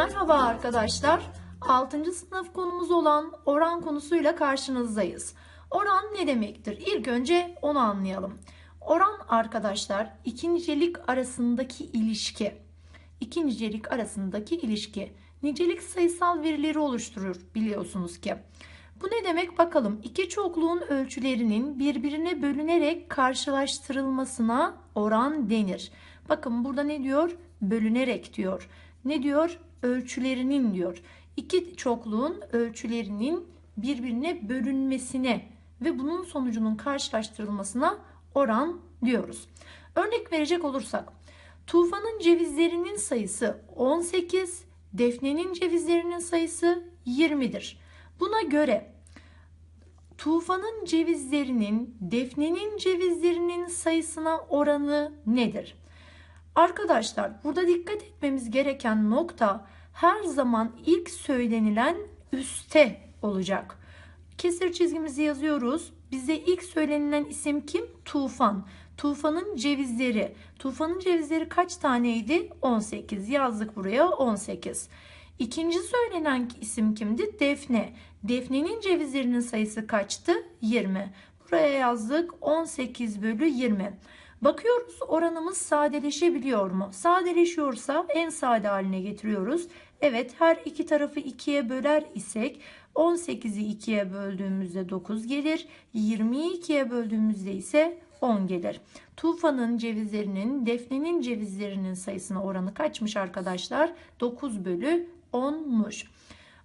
Merhaba arkadaşlar. 6. sınıf konumuz olan oran konusuyla karşınızdayız. Oran ne demektir? İlk önce onu anlayalım. Oran arkadaşlar iki nicelik arasındaki ilişki. İki nicelik arasındaki ilişki. Nicelik sayısal verileri oluşturur biliyorsunuz ki. Bu ne demek bakalım. İki çokluğun ölçülerinin birbirine bölünerek karşılaştırılmasına oran denir. Bakın burada ne diyor? Bölünerek diyor. Ne diyor? Ölçülerinin diyor. İki çokluğun ölçülerinin birbirine bölünmesine ve bunun sonucunun karşılaştırılmasına oran diyoruz. Örnek verecek olursak Tufan'ın cevizlerinin sayısı 18, Defne'nin cevizlerinin sayısı 20'dir. Buna göre Tufan'ın cevizlerinin Defne'nin cevizlerinin sayısına oranı nedir? Arkadaşlar burada dikkat etmemiz gereken nokta her zaman ilk söylenilen üste olacak. Kesir çizgimizi yazıyoruz. Bize ilk söylenilen isim kim? Tufan. Tufan'ın cevizleri. Tufan'ın cevizleri kaç taneydi? 18. Yazdık buraya 18. İkinci söylenen isim kimdi? Defne. Defne'nin cevizlerinin sayısı kaçtı? 20. Buraya yazdık 18 bölü 20. Bakıyoruz oranımız sadeleşebiliyor mu? Sadeleşiyorsa en sade haline getiriyoruz. Evet her iki tarafı ikiye böler isek 18'i 2'ye böldüğümüzde 9 gelir. 20'yi 2'ye böldüğümüzde ise 10 gelir. Tufan'ın cevizlerinin, Defne'nin cevizlerinin sayısına oranı kaçmış arkadaşlar? 9 bölü 10'muş.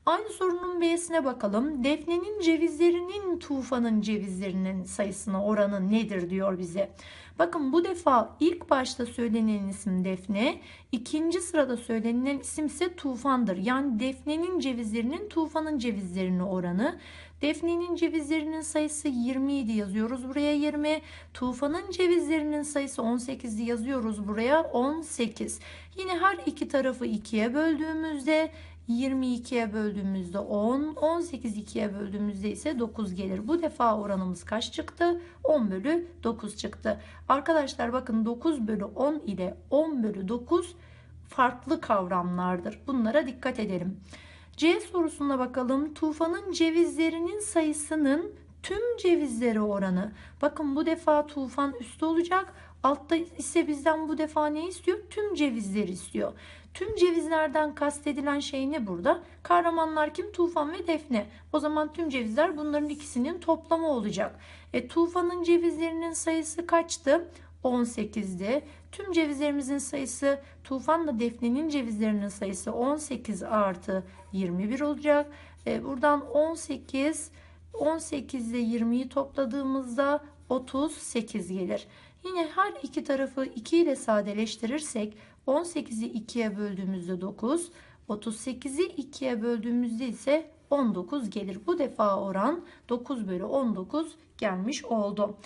Aynı sorunun B'sine bakalım. Defne'nin cevizlerinin Tufan'ın cevizlerinin sayısına oranı nedir diyor bize. Bakın bu defa ilk başta söylenen isim Defne, ikinci sırada söylenen isim ise Tufan'dır. Yani Defne'nin cevizlerinin Tufan'ın cevizlerine oranı. Defne'nin cevizlerinin sayısı 27 yazıyoruz buraya 20. Tufan'ın cevizlerinin sayısı 18'i yazıyoruz buraya 18. Yine her iki tarafı ikiye böldüğümüzde 22'ye böldüğümüzde 10, 18 2'ye böldüğümüzde ise 9 gelir. Bu defa oranımız kaç çıktı? 10 bölü 9 çıktı. Arkadaşlar bakın 9 bölü 10 ile 10 bölü 9 farklı kavramlardır. Bunlara dikkat edelim. C sorusuna bakalım. Tufan'ın cevizlerinin sayısının tüm cevizleri oranı. Bakın bu defa tufan üstte olacak. Altta ise bizden bu defa ne istiyor? Tüm cevizleri istiyor. Tüm cevizlerden kastedilen şey ne burada? Kahramanlar kim? Tufan ve Defne. O zaman tüm cevizler bunların ikisinin toplamı olacak. E, Tufan'ın cevizlerinin sayısı kaçtı? 18'di. Tüm cevizlerimizin sayısı Tufan'la Defne'nin cevizlerinin sayısı 18 artı 21 olacak. E, buradan 18 18 ile 20'yi topladığımızda 38 gelir. Yine her iki tarafı 2 ile sadeleştirirsek 18'i 2'ye böldüğümüzde 9, 38'i 2'ye böldüğümüzde ise 19 gelir. Bu defa oran 9 bölü 19 gelmiş oldu.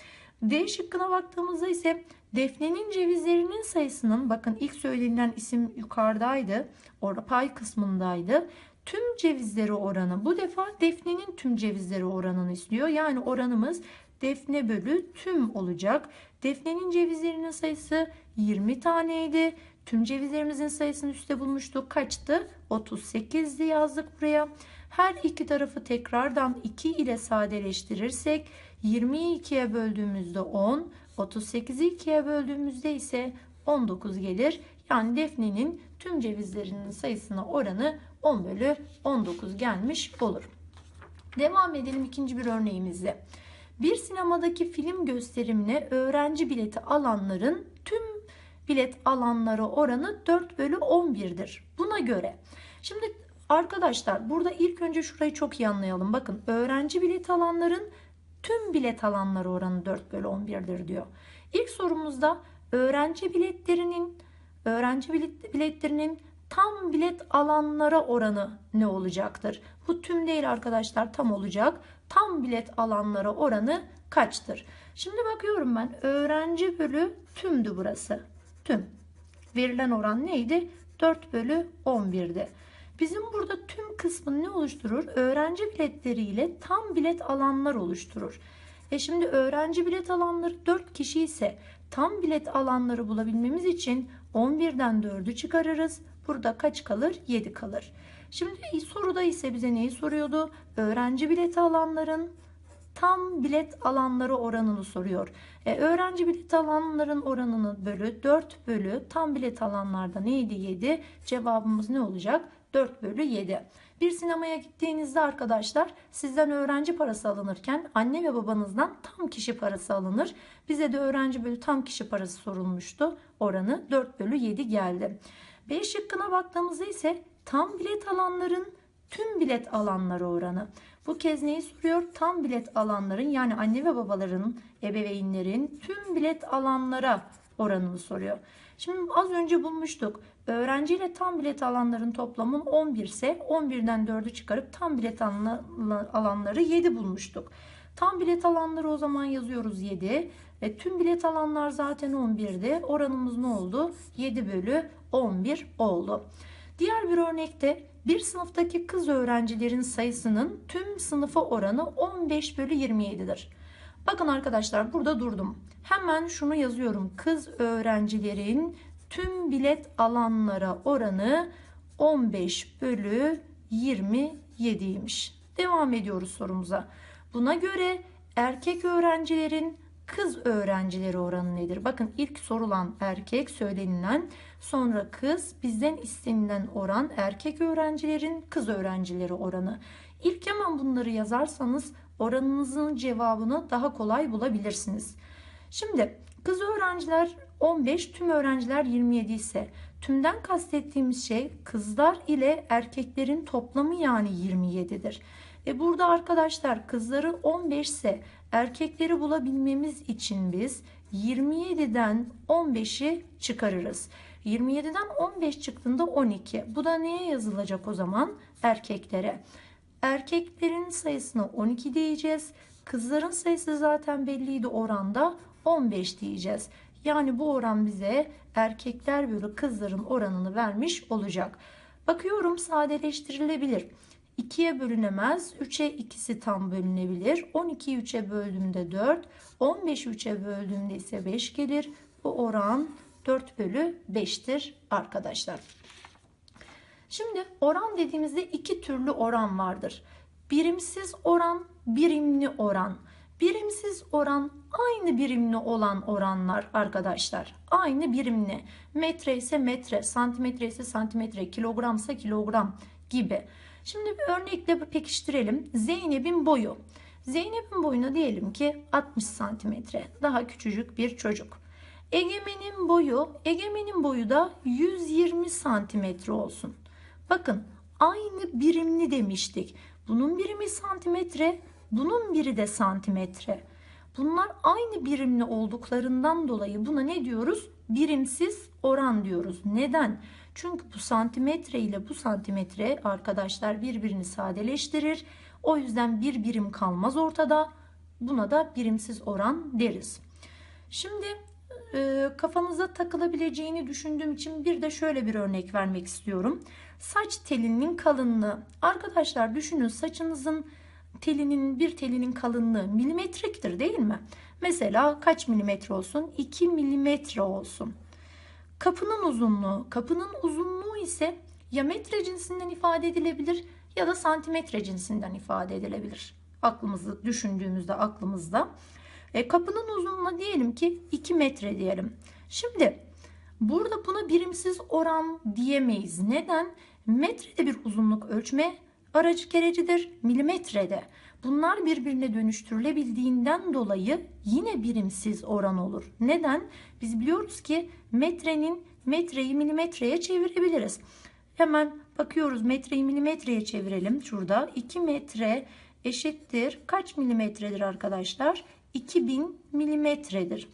D şıkkına baktığımızda ise Defne'nin cevizlerinin sayısının bakın ilk söylenilen isim yukarıdaydı. Orada pay kısmındaydı. Tüm cevizleri oranı bu defa Defne'nin tüm cevizleri oranını istiyor. Yani oranımız Defne bölü tüm olacak. Defne'nin cevizlerinin sayısı 20 taneydi. Tüm cevizlerimizin sayısını üstte bulmuştuk. Kaçtı? 38'di yazdık buraya. Her iki tarafı tekrardan 2 ile sadeleştirirsek 20'yi 2'ye böldüğümüzde 10, 38'i 2'ye böldüğümüzde ise 19 gelir. Yani Defne'nin tüm cevizlerinin sayısına oranı 10 bölü 19 gelmiş olur. Devam edelim ikinci bir örneğimizle. Bir sinemadaki film gösterimine öğrenci bileti alanların tüm bilet alanları oranı 4 bölü 11'dir. Buna göre. Şimdi arkadaşlar burada ilk önce şurayı çok iyi anlayalım. Bakın öğrenci bilet alanların tüm bilet alanları oranı 4 bölü 11'dir diyor. İlk sorumuzda öğrenci biletlerinin öğrenci biletlerinin tam bilet alanlara oranı ne olacaktır? Bu tüm değil arkadaşlar tam olacak. Tam bilet alanlara oranı kaçtır? Şimdi bakıyorum ben öğrenci bölü tümdü burası. Tüm. Verilen oran neydi? 4 bölü 11'di. Bizim burada tüm kısmını ne oluşturur? Öğrenci biletleri ile tam bilet alanlar oluşturur. E şimdi öğrenci bilet alanları 4 kişi ise tam bilet alanları bulabilmemiz için 11'den 4'ü çıkarırız. Burada kaç kalır? 7 kalır. Şimdi soruda ise bize neyi soruyordu? Öğrenci bileti alanların tam bilet alanları oranını soruyor. E, öğrenci bilet alanların oranını bölü 4 bölü tam bilet alanlarda neydi 7? Cevabımız ne olacak? 4 bölü 7. Bir sinemaya gittiğinizde arkadaşlar sizden öğrenci parası alınırken anne ve babanızdan tam kişi parası alınır. Bize de öğrenci bölü tam kişi parası sorulmuştu. Oranı 4 bölü 7 geldi. B şıkkına baktığımızda ise tam bilet alanların tüm bilet alanları oranı. Bu kez neyi soruyor? Tam bilet alanların yani anne ve babaların, ebeveynlerin tüm bilet alanlara oranını soruyor. Şimdi az önce bulmuştuk. Öğrenci ile tam bilet alanların toplamın 11 ise 11'den 4'ü çıkarıp tam bilet alanları 7 bulmuştuk. Tam bilet alanları o zaman yazıyoruz 7. Ve tüm bilet alanlar zaten 11'di. Oranımız ne oldu? 7 bölü 11 oldu. Diğer bir örnekte bir sınıftaki kız öğrencilerin sayısının tüm sınıfa oranı 15 bölü 27'dir. Bakın arkadaşlar burada durdum. Hemen şunu yazıyorum. Kız öğrencilerin tüm bilet alanlara oranı 15 bölü 27'ymiş. Devam ediyoruz sorumuza. Buna göre erkek öğrencilerin kız öğrencileri oranı nedir? Bakın ilk sorulan erkek söylenilen sonra kız bizden istenilen oran erkek öğrencilerin kız öğrencileri oranı. İlk hemen bunları yazarsanız oranınızın cevabını daha kolay bulabilirsiniz. Şimdi kız öğrenciler 15 tüm öğrenciler 27 ise tümden kastettiğimiz şey kızlar ile erkeklerin toplamı yani 27'dir. E burada arkadaşlar kızları 15 ise erkekleri bulabilmemiz için biz 27'den 15'i çıkarırız. 27'den 15 çıktığında 12. Bu da neye yazılacak o zaman? Erkeklere. Erkeklerin sayısına 12 diyeceğiz. Kızların sayısı zaten belliydi oranda 15 diyeceğiz. Yani bu oran bize erkekler bölü kızların oranını vermiş olacak. Bakıyorum sadeleştirilebilir. 2'ye bölünemez. 3'e ikisi tam bölünebilir. 12'yi 3'e böldüğümde 4. 15'i 3'e böldüğümde ise 5 gelir. Bu oran 4 bölü 5'tir arkadaşlar. Şimdi oran dediğimizde iki türlü oran vardır. Birimsiz oran, birimli oran. Birimsiz oran aynı birimli olan oranlar arkadaşlar. Aynı birimli. Metre ise metre, santimetre ise santimetre, kilogram ise kilogram gibi. Şimdi bir örnekle pekiştirelim. Zeynep'in boyu. Zeynep'in boyuna diyelim ki 60 santimetre. Daha küçücük bir çocuk. Egemen'in boyu, Egemen'in boyu da 120 santimetre olsun. Bakın aynı birimli demiştik. Bunun birimi santimetre, bunun biri de santimetre. Bunlar aynı birimli olduklarından dolayı buna ne diyoruz? Birimsiz oran diyoruz. Neden? Çünkü bu santimetre ile bu santimetre arkadaşlar birbirini sadeleştirir. O yüzden bir birim kalmaz ortada. Buna da birimsiz oran deriz. Şimdi e, kafanıza takılabileceğini düşündüğüm için bir de şöyle bir örnek vermek istiyorum. Saç telinin kalınlığı. Arkadaşlar düşünün saçınızın telinin bir telinin kalınlığı milimetriktir değil mi? Mesela kaç milimetre olsun? 2 milimetre olsun. Kapının uzunluğu. Kapının uzunluğu ise ya metre cinsinden ifade edilebilir ya da santimetre cinsinden ifade edilebilir. Aklımızı düşündüğümüzde aklımızda. E, kapının uzunluğuna diyelim ki 2 metre diyelim. Şimdi burada buna birimsiz oran diyemeyiz. Neden? Metrede bir uzunluk ölçme aracı gerecidir. Milimetrede. Bunlar birbirine dönüştürülebildiğinden dolayı yine birimsiz oran olur. Neden? Biz biliyoruz ki metrenin metreyi milimetreye çevirebiliriz. Hemen bakıyoruz metreyi milimetreye çevirelim. Şurada 2 metre eşittir. Kaç milimetredir arkadaşlar? 2000 milimetredir.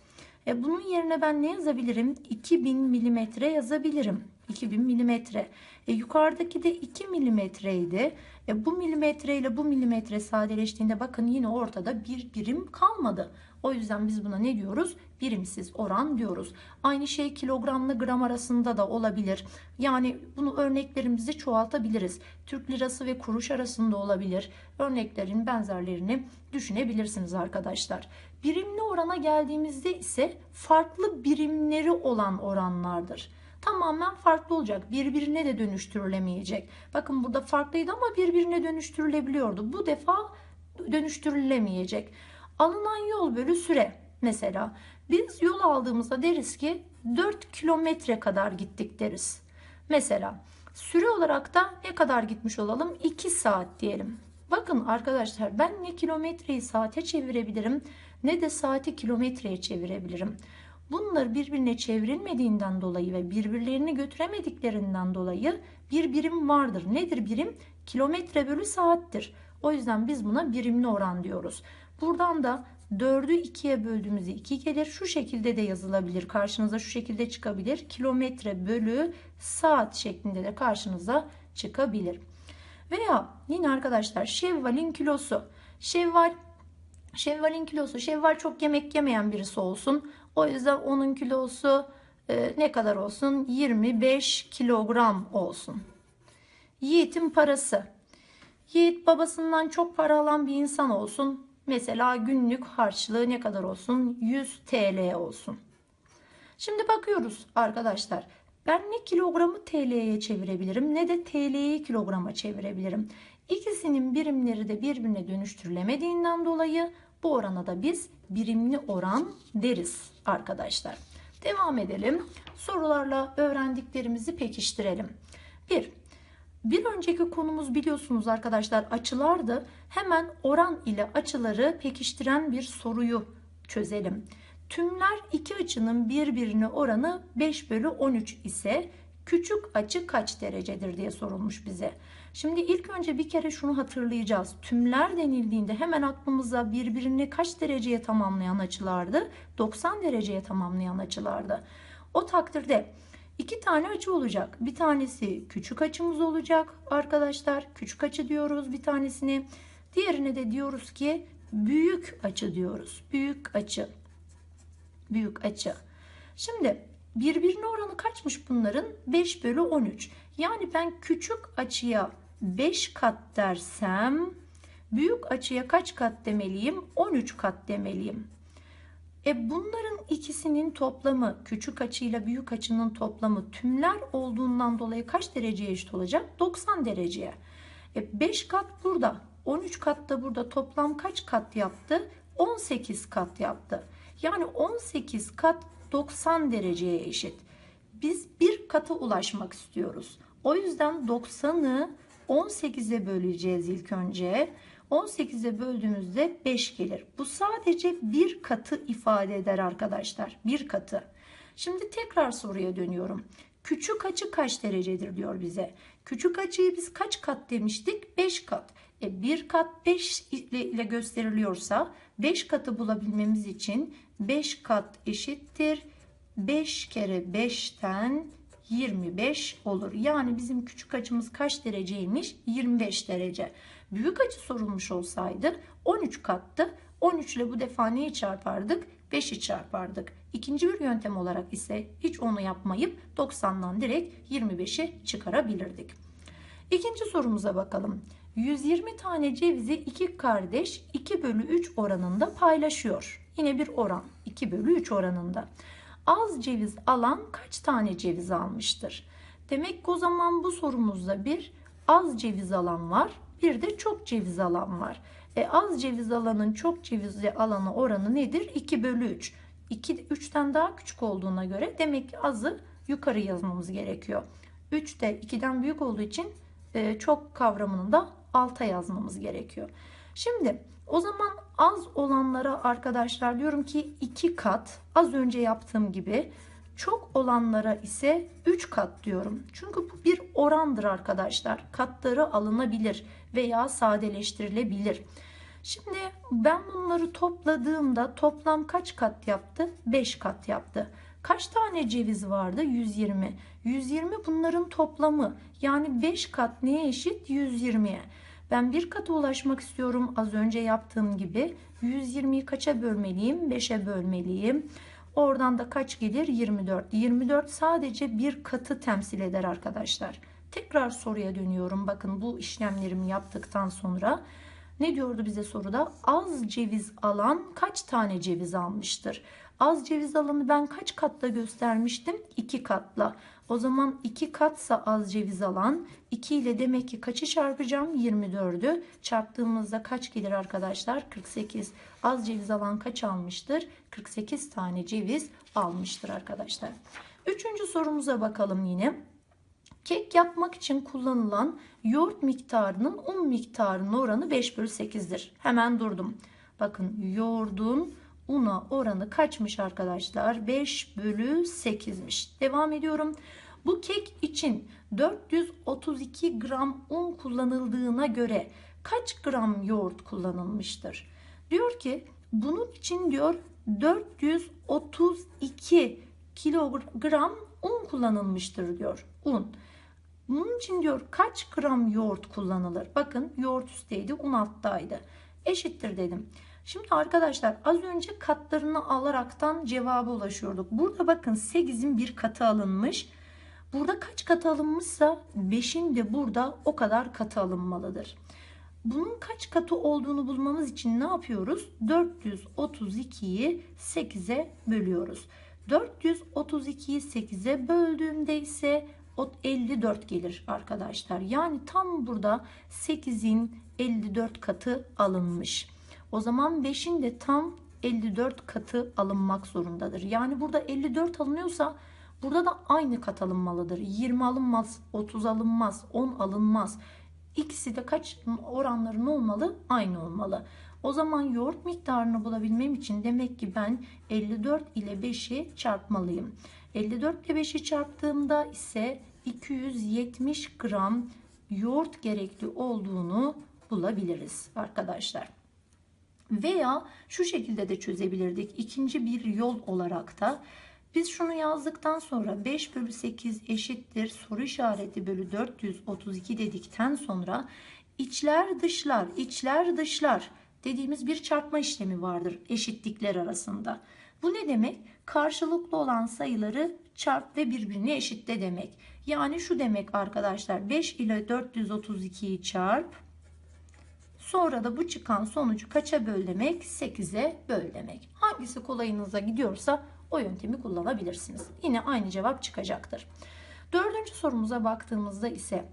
E bunun yerine ben ne yazabilirim? 2000 milimetre yazabilirim. 2000 milimetre. E, yukarıdaki de 2 milimetreydi. E, bu milimetre ile bu milimetre sadeleştiğinde bakın yine ortada bir birim kalmadı. O yüzden biz buna ne diyoruz? Birimsiz oran diyoruz. Aynı şey kilogramla gram arasında da olabilir. Yani bunu örneklerimizi çoğaltabiliriz. Türk lirası ve kuruş arasında olabilir. Örneklerin benzerlerini düşünebilirsiniz arkadaşlar. Birimli orana geldiğimizde ise farklı birimleri olan oranlardır. Tamamen farklı olacak. Birbirine de dönüştürülemeyecek. Bakın burada farklıydı ama birbirine dönüştürülebiliyordu. Bu defa dönüştürülemeyecek. Alınan yol bölü süre mesela. Biz yol aldığımızda deriz ki 4 kilometre kadar gittik deriz. Mesela süre olarak da ne kadar gitmiş olalım? 2 saat diyelim. Bakın arkadaşlar ben ne kilometreyi saate çevirebilirim ne de saati kilometreye çevirebilirim. Bunlar birbirine çevrilmediğinden dolayı ve birbirlerini götüremediklerinden dolayı bir birim vardır. Nedir birim? Kilometre bölü saattir. O yüzden biz buna birimli oran diyoruz. Buradan da 4'ü 2'ye böldüğümüzde 2 gelir. Şu şekilde de yazılabilir. Karşınıza şu şekilde çıkabilir. Kilometre bölü saat şeklinde de karşınıza çıkabilir. Veya yine arkadaşlar şevvalin kilosu. Şevval Şevval'in kilosu. Şevval çok yemek yemeyen birisi olsun. O yüzden onun kilosu e, ne kadar olsun? 25 kilogram olsun. Yiğit'in parası. Yiğit babasından çok para alan bir insan olsun. Mesela günlük harçlığı ne kadar olsun? 100 TL olsun. Şimdi bakıyoruz arkadaşlar. Ben ne kilogramı TL'ye çevirebilirim ne de TL'yi kilograma çevirebilirim. İkisinin birimleri de birbirine dönüştürülemediğinden dolayı bu orana da biz birimli oran deriz arkadaşlar. Devam edelim. Sorularla öğrendiklerimizi pekiştirelim. 1. Bir önceki konumuz biliyorsunuz arkadaşlar açılardı. Hemen oran ile açıları pekiştiren bir soruyu çözelim. Tümler iki açının birbirine oranı 5 bölü 13 ise küçük açı kaç derecedir diye sorulmuş bize. Şimdi ilk önce bir kere şunu hatırlayacağız. Tümler denildiğinde hemen aklımıza birbirini kaç dereceye tamamlayan açılardı? 90 dereceye tamamlayan açılardı. O takdirde iki tane açı olacak. Bir tanesi küçük açımız olacak arkadaşlar. Küçük açı diyoruz bir tanesini. Diğerine de diyoruz ki büyük açı diyoruz. Büyük açı. Büyük açı. Şimdi birbirine oranı kaçmış bunların? 5 bölü 13. Yani ben küçük açıya 5 kat dersem büyük açıya kaç kat demeliyim? 13 kat demeliyim. E bunların ikisinin toplamı küçük açıyla büyük açının toplamı tümler olduğundan dolayı kaç dereceye eşit olacak? 90 dereceye. E 5 kat burada. 13 kat da burada toplam kaç kat yaptı? 18 kat yaptı. Yani 18 kat 90 dereceye eşit. Biz bir kata ulaşmak istiyoruz. O yüzden 90'ı 18'e böleceğiz ilk önce. 18'e böldüğümüzde 5 gelir. Bu sadece bir katı ifade eder arkadaşlar. Bir katı. Şimdi tekrar soruya dönüyorum. Küçük açı kaç derecedir diyor bize. Küçük açıyı biz kaç kat demiştik? 5 kat. E, bir kat 5 ile gösteriliyorsa 5 katı bulabilmemiz için 5 kat eşittir. 5 kere 5'ten 25 olur. Yani bizim küçük açımız kaç dereceymiş? 25 derece. Büyük açı sorulmuş olsaydı 13 kattı. 13 ile bu defa neyi çarpardık? 5'i çarpardık. İkinci bir yöntem olarak ise hiç onu yapmayıp 90'dan direkt 25'i çıkarabilirdik. İkinci sorumuza bakalım. 120 tane cevizi iki kardeş 2 bölü 3 oranında paylaşıyor. Yine bir oran 2 bölü 3 oranında az ceviz alan kaç tane ceviz almıştır? Demek ki o zaman bu sorumuzda bir az ceviz alan var, bir de çok ceviz alan var. E az ceviz alanın çok ceviz alanı oranı nedir? 2 bölü 3. 2, 3'ten daha küçük olduğuna göre demek ki azı yukarı yazmamız gerekiyor. 3 de 2'den büyük olduğu için e, çok kavramını da alta yazmamız gerekiyor. Şimdi o zaman az olanlara arkadaşlar diyorum ki 2 kat az önce yaptığım gibi çok olanlara ise 3 kat diyorum. Çünkü bu bir orandır arkadaşlar. Katları alınabilir veya sadeleştirilebilir. Şimdi ben bunları topladığımda toplam kaç kat yaptı? 5 kat yaptı. Kaç tane ceviz vardı? 120. 120 bunların toplamı. Yani 5 kat neye eşit? 120'ye. Ben bir kata ulaşmak istiyorum az önce yaptığım gibi. 120'yi kaça bölmeliyim? 5'e bölmeliyim. Oradan da kaç gelir? 24. 24 sadece bir katı temsil eder arkadaşlar. Tekrar soruya dönüyorum. Bakın bu işlemlerimi yaptıktan sonra ne diyordu bize soruda? Az ceviz alan kaç tane ceviz almıştır? Az ceviz alanı ben kaç katla göstermiştim? 2 katla. O zaman 2 katsa az ceviz alan 2 ile demek ki kaçı çarpacağım? 24'ü. Çarptığımızda kaç gelir arkadaşlar? 48. Az ceviz alan kaç almıştır? 48 tane ceviz almıştır arkadaşlar. Üçüncü sorumuza bakalım yine. Kek yapmak için kullanılan yoğurt miktarının un miktarının oranı 5 bölü 8'dir. Hemen durdum. Bakın yoğurdun una oranı kaçmış arkadaşlar? 5 bölü 8'miş. Devam ediyorum. Bu kek için 432 gram un kullanıldığına göre kaç gram yoğurt kullanılmıştır? Diyor ki bunun için diyor 432 kilogram un kullanılmıştır diyor. Un. Bunun için diyor kaç gram yoğurt kullanılır? Bakın yoğurt üstteydi, un alttaydı. Eşittir dedim. Şimdi arkadaşlar az önce katlarını alaraktan cevaba ulaşıyorduk. Burada bakın 8'in bir katı alınmış. Burada kaç katı alınmışsa 5'in de burada o kadar katı alınmalıdır. Bunun kaç katı olduğunu bulmamız için ne yapıyoruz? 432'yi 8'e bölüyoruz. 432'yi 8'e böldüğümde ise 54 gelir arkadaşlar. Yani tam burada 8'in 54 katı alınmış. O zaman 5'in de tam 54 katı alınmak zorundadır. Yani burada 54 alınıyorsa burada da aynı kat alınmalıdır. 20 alınmaz, 30 alınmaz, 10 alınmaz. İkisi de kaç oranları ne olmalı? Aynı olmalı. O zaman yoğurt miktarını bulabilmem için demek ki ben 54 ile 5'i çarpmalıyım. 54 ile 5'i çarptığımda ise 270 gram yoğurt gerekli olduğunu bulabiliriz arkadaşlar. Veya şu şekilde de çözebilirdik. İkinci bir yol olarak da biz şunu yazdıktan sonra 5 bölü 8 eşittir soru işareti bölü 432 dedikten sonra içler dışlar içler dışlar dediğimiz bir çarpma işlemi vardır eşitlikler arasında. Bu ne demek? Karşılıklı olan sayıları çarp ve birbirine eşitle demek. Yani şu demek arkadaşlar 5 ile 432'yi çarp. Sonra da bu çıkan sonucu kaça böl demek? 8'e böl demek. Hangisi kolayınıza gidiyorsa o yöntemi kullanabilirsiniz. Yine aynı cevap çıkacaktır. Dördüncü sorumuza baktığımızda ise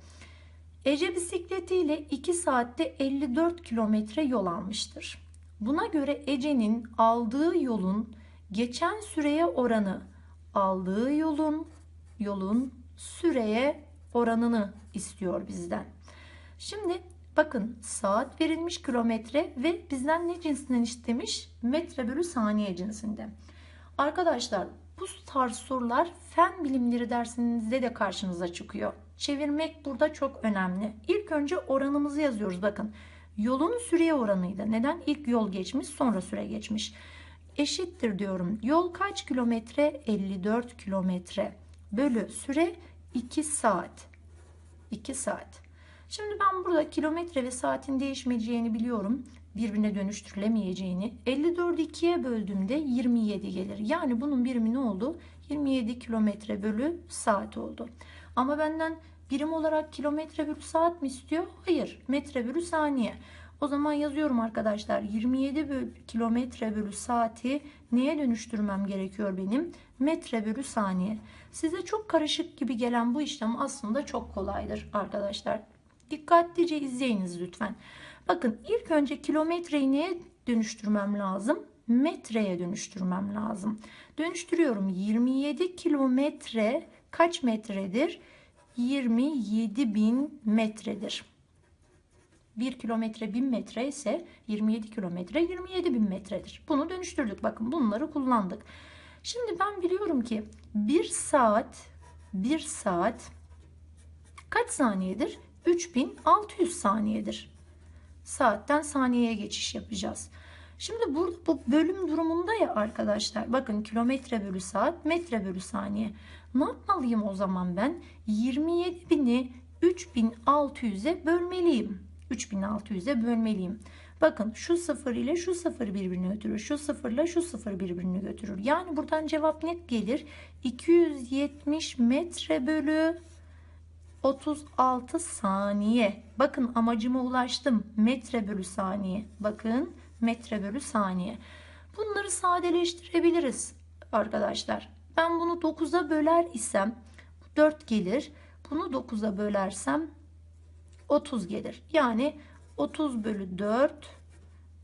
Ece bisikletiyle 2 saatte 54 kilometre yol almıştır. Buna göre Ece'nin aldığı yolun geçen süreye oranı aldığı yolun yolun süreye oranını istiyor bizden. Şimdi bakın saat verilmiş kilometre ve bizden ne cinsinden istemiş? Metre bölü saniye cinsinde. Arkadaşlar bu tarz sorular fen bilimleri dersinizde de karşınıza çıkıyor. Çevirmek burada çok önemli. İlk önce oranımızı yazıyoruz bakın. Yolun süreye oranıydı. Neden? İlk yol geçmiş sonra süre geçmiş. Eşittir diyorum. Yol kaç kilometre? 54 kilometre. Bölü süre 2 saat. 2 saat. Şimdi ben burada kilometre ve saatin değişmeyeceğini biliyorum. Birbirine dönüştürülemeyeceğini. 54'ü 2'ye böldüğümde 27 gelir. Yani bunun birimi ne oldu? 27 kilometre bölü saat oldu. Ama benden birim olarak kilometre bölü saat mi istiyor? Hayır. Metre bölü saniye. O zaman yazıyorum arkadaşlar 27 bölü, kilometre bölü saati neye dönüştürmem gerekiyor benim? Metre bölü saniye. Size çok karışık gibi gelen bu işlem aslında çok kolaydır arkadaşlar. Dikkatlice izleyiniz lütfen. Bakın ilk önce kilometreyi neye dönüştürmem lazım? Metreye dönüştürmem lazım. Dönüştürüyorum. 27 kilometre kaç metredir? 27 bin metredir. 1 kilometre 1000 metre ise 27 kilometre 27 bin metredir. Bunu dönüştürdük. Bakın bunları kullandık. Şimdi ben biliyorum ki 1 saat 1 saat kaç saniyedir? 3600 saniyedir. Saatten saniyeye geçiş yapacağız. Şimdi burada bu bölüm durumunda ya arkadaşlar. Bakın kilometre bölü saat, metre bölü saniye. Ne yapmalıyım o zaman ben? 27.000'i 3600'e bölmeliyim. 3600'e bölmeliyim. Bakın şu sıfır ile şu sıfır birbirini götürür. Şu sıfırla şu sıfır birbirini götürür. Yani buradan cevap net gelir. 270 metre bölü 36 saniye. Bakın amacıma ulaştım. Metre bölü saniye. Bakın metre bölü saniye. Bunları sadeleştirebiliriz arkadaşlar. Ben bunu 9'a böler isem 4 gelir. Bunu 9'a bölersem 30 gelir. Yani 30 bölü 4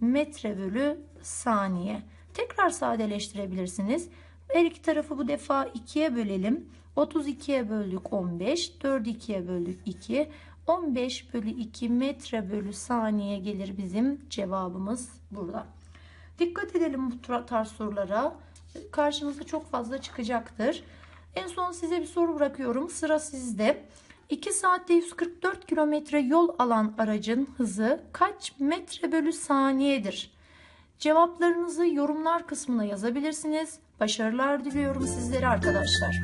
metre bölü saniye. Tekrar sadeleştirebilirsiniz. Her iki tarafı bu defa 2'ye bölelim. 32'ye böldük 15. 4'ü 2'ye böldük 2. 15 bölü 2 metre bölü saniye gelir bizim cevabımız burada. Dikkat edelim bu tarz sorulara. Karşınıza çok fazla çıkacaktır. En son size bir soru bırakıyorum. Sıra sizde. 2 saatte 144 kilometre yol alan aracın hızı kaç metre bölü saniyedir? Cevaplarınızı yorumlar kısmına yazabilirsiniz. Başarılar diliyorum sizlere arkadaşlar.